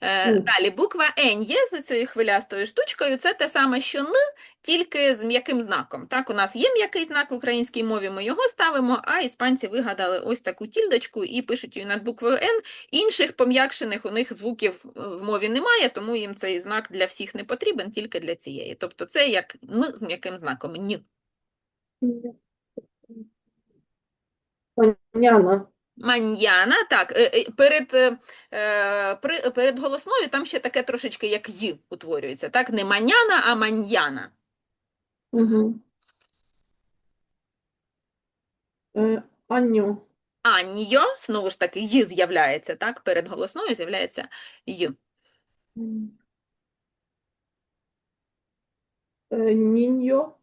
Е, далі буква Н є з цією хвилястою штучкою. Це те саме, що Н, тільки з м'яким знаком. Так, у нас є м'який знак в українській мові, ми його ставимо, а іспанці вигадали ось таку тільдочку і пишуть її над буквою Н. Інших пом'якшених у них звуків е, в мові немає, тому їм цей знак для всіх не потрібен, тільки для цієї. Тобто це як Н з м'яким знаком. Н. Маняна. Маньяна, так, е, е, перед, е, перед голосною там ще таке трошечки як «й» утворюється, так? Не маняна, а маньяна. Угу. Е. Аньо, знову ж таки, «й» з'являється, так? Перед голосною з'являється. Е, Ніньо.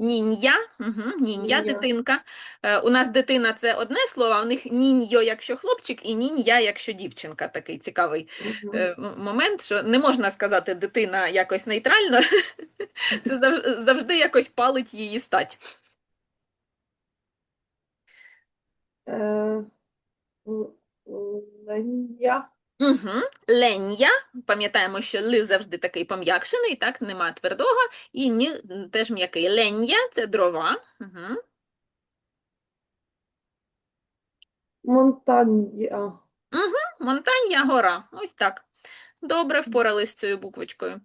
Нінья, угу, нінья, Нінья. дитинка. Е, у нас дитина – це одне слово, а у них ніньо, якщо хлопчик, і нінья, якщо дівчинка. Такий цікавий е, момент, що не можна сказати дитина якось нейтрально, це зав- завжди якось палить її стать. Е, Леня. Угу. Леня, пам'ятаємо, що ли завжди такий пом'якшений, так, нема твердого, і ні теж м'який. Леня – це дрова. Угу. Монтанья. Монтанья – гора. Ось так. Добре впорались з цією буквочкою.